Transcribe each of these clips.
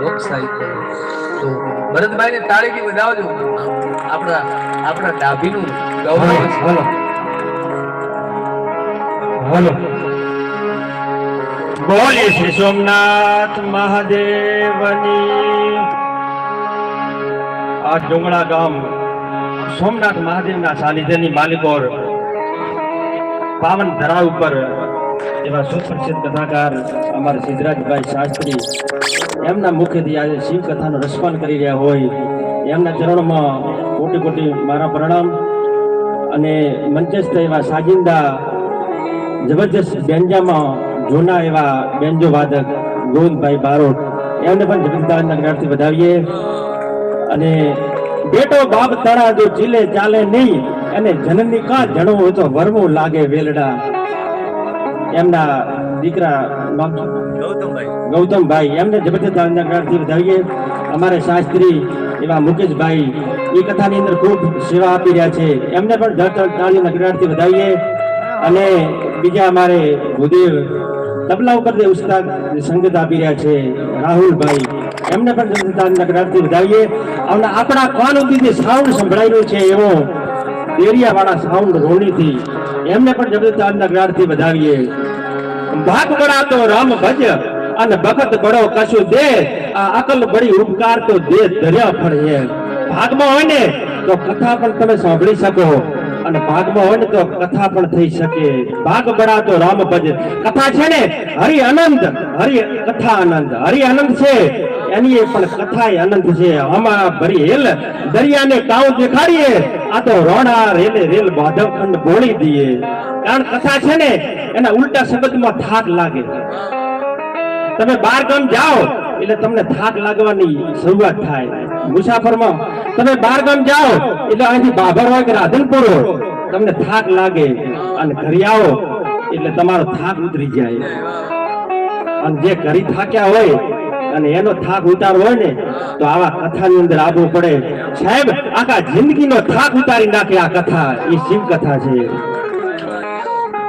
લોક સાહિત્ય તો ભરતભાઈને તાળીથી વધાવજો. આપણા આપણા ડાભીનું ગૌરવ હલો હલો. બોલે શ્રી સોમનાથ મહાદેવની. આ ડુંગળા ગામ સોમનાથ મહાદેવના સાનિધ્યની માલિકોર પાવન ધરા ઉપર એવા સુપ્રસિદ્ધ કથાકાર અમારા સિદ્ધરાજભાઈ શાસ્ત્રી. એમના મુખેથી આજે શિવ કથાનું રસપાન કરી રહ્યા હોય. એમના ચરણોમાં કોટી કોટી મારા પ્રણામ. અને મંચસ્થ એવા સાજિંદા, જબરજસ્ત બેન્જામાં જૂના એવા બેન્જો વાદક ગોવિંદભાઈ બારોટ. એમને પણ જગતદાનના જ્ઞાનથી વધાવીએ. અને બેટો બાપ તારા જો ચીલે ચાલે નહીં. અને જનની કા જણવો તો વરવું લાગે વેલડા. એમના દીકરા ગૌતમભાઈ ગૌતમભાઈ. એમને જબરજસ્ત જ્ઞાનથી વધાવીએ અમારે શાસ્ત્રી એવા મુકેશભાઈ એ કથાની અંદર ખૂબ સેવા આપી રહ્યા છે. એમને પણ તાળીના જ્ઞાનથી વધાવીએ. અને બીજા અમારે ભૂદેવ તબલા ઉપર જે ઉસ્તાદ સંગત આપી રહ્યા છે, રાહુલભાઈ. એમને પણ જબરદસ્ત જ્ઞાનથી વધાવીએ. અને આપણા કાન સુધી સાઉન્ડ સંભળાઈ છે એવો એરિયાવાળા સાઉન્ડ રોણીથી એમને પણ જબરદસ્ત જ્ઞાનથી વધાવીએ. ભાગ બળાતો રામ ભજ અને ભગત બળો કશું દે, આ અકલ બળી ઉપકાર તો દે ધર્યા ફળે ભાગમાં હોય ને તો કથા પણ તમે સાંભળી શકો. અને ભાગમાં હોય ને તો કથા પણ થઈ શકે. ભાગ બળાતો રામ ભજ. કથા છે ને? હરિ અનંત હરિ કથા આનંદ. હરિ આનંદ છે. એની પણ કથા આનંદ છે. આમાં ભરી હેલ, દરિયાને કાવ દેખાડીએ, આ તો રોડા રેલે રેલ બાધવ ખંડ બોળી દઈએ કારણ કથા છે ને, એના ઉલટા શબ્દમાં થાક લાગે. તમે બાર ગામ જાઓ, એટલે તમને થાક લાગવાની શરૂઆત થાય. મુસાફરમાં, તમે બાર ગામ જાઓ, એટલે અહીંથી બાભર હોય કે રાધનપુર. તમને થાક લાગે. અને ઘરે આવો, એટલે તમારો થાક ઉતરી જાય. અને જે ઘરે થાક્યા હોય અને એનો થાક ઉતારવો હોય ને, તો આવા કથાની અંદર આવવું પડે. સાહેબ, આખા જિંદગીનો થાક ઉતારી નાખે આ કથા. એ શિવ કથા છે.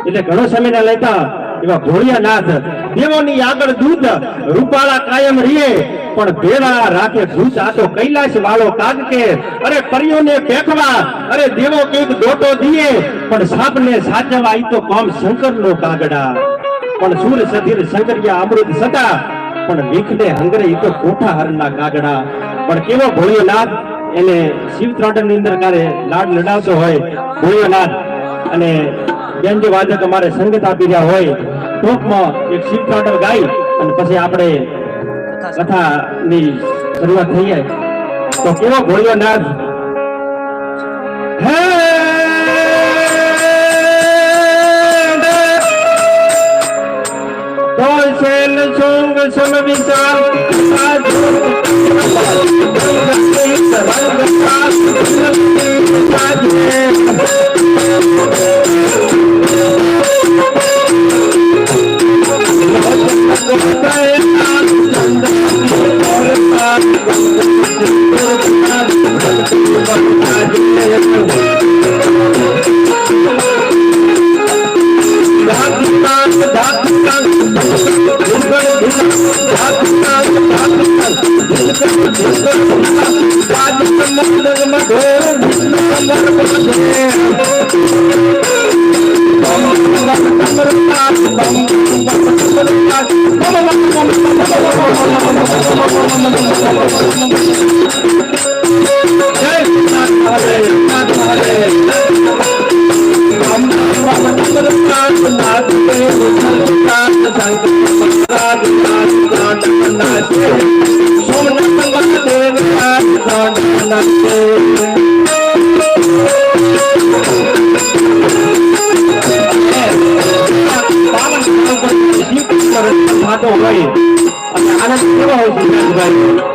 એટલે ઘણો સમય ના લેતા એવા ભોળિયાનાથ દેવોની આગળ દૂધ રૂપાળા કાયમ રીએ પણ ભેળા રાખે ભૂત આ તો કૈલાશ વાળો કાગ કે, અરે પરીઓને ફેંકવા અરે દેવો કંઈક દોટો દીએ, પણ સાપને સાચવા ઈ તો કામ શંકરનો કાગડા. પણ સુર સધીર શંકરિયા અમૃત સદા પણ વિખને હંગરે ઈ તો કોઠા હરના કાગડા પણ કેવો ભોળિયોનાથ એને શિવ ત્રાટણની અંદર કારે લાડ લડાવતો હોય ભોળિયોનાથ અને બેન્જો વાદક અમારે સંગત આપી રહ્યા હોય ટૂંકમાં એક શિવ ત્રાટણ ગાઈ અને પછી આપણે કથાની શરૂઆત થઈ જાય. તો કેવો ભોળિયોનાથ હે વિશાલ સાધુ થતો હોય અને આનંદ કેવો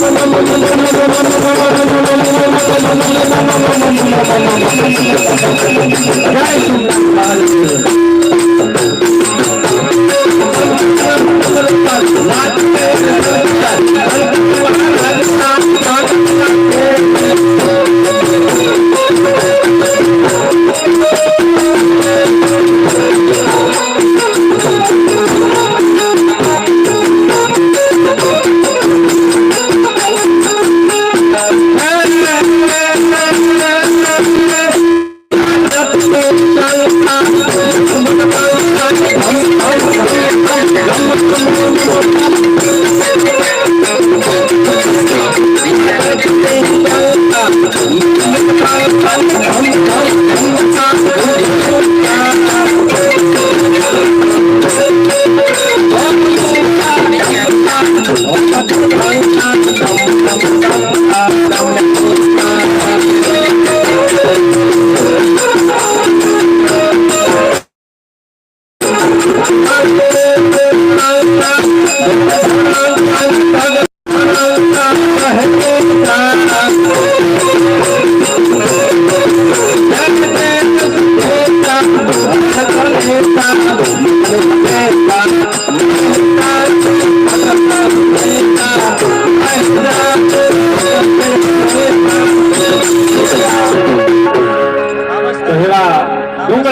તો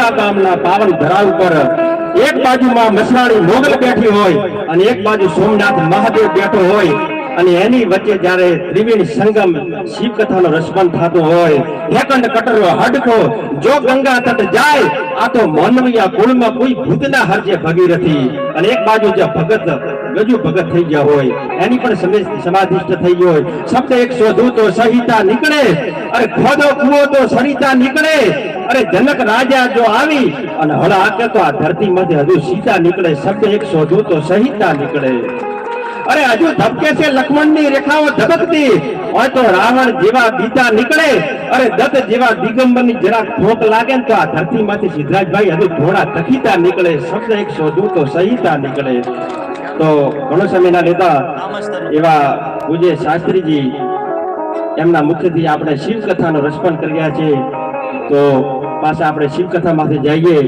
ડુંગળા ગામના પાવન ધરા ઉપર એક બાજુમાં મસરાણી મોગલ બેઠી હોય અને એક બાજુ સોમનાથ મહાદેવ બેઠો હોય અને એની વચ્ચે જ્યારે ત્રિવેણી સંગમ શિવ કથાનો રસમન થતો હોય, હેકંડ કટરો હડકો, જો ગંગા તટ જાય, આ તો માનવીયા કુળમાં કોઈ ભૂતના હરજે ભગીરથી અને એક બાજુ જે ભગત, ગજુ ભગત થઈ ગયા હોય, એની પણ સમે- સમાધિષ્ઠ થઈ ગયો હોય. શબ્દ એક શોધું તો સહિતા નીકળે, અરે ખોદો કુવો તો સરિતા નીકળે. અરે જનક રાજા જો આવી અને હળ હાકે તો આ ધરતી માંથી હજુ સીતા નીકળે, શબ્દ એક શોધું તો સહિતા નીકળે. અરે હજુ ધબકે છે લક્ષ્મણની રેખાઓ ધબકતી, હોય તો રાવણ જેવા બીતા નીકળે. અરે દત્ત જેવા દિગંબરની જરા ઠોક લાગે તો આ ધરતીમાંથી સિદ્ધરાજભાઈ હજુ ઘોડા તખીતા નીકળે, શબ્દ એક શોધું તો સહિતા નીકળે. તો ઘણો સમયના લેતા એવા પૂજ્ય શાસ્ત્રીજી એમના મુખ્યથી આપણે શિવ કથાનો રસપાન કર્યા છે. તો પાછા આપણે શિવ કથામાંથી જઈએ.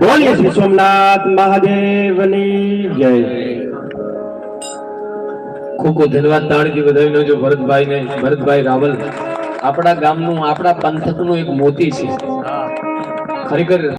બોલીએ શ્રી સોમનાથ મહાદેવની જય. ખૂબ ખૂબ ધન્યવાદ તાળીથી વધાવીને જો ભરતભાઈ ને ભરતભાઈ રાવલ આપણા ગામનું આપણા પંથકનું એક મોતી છે. ખરેખર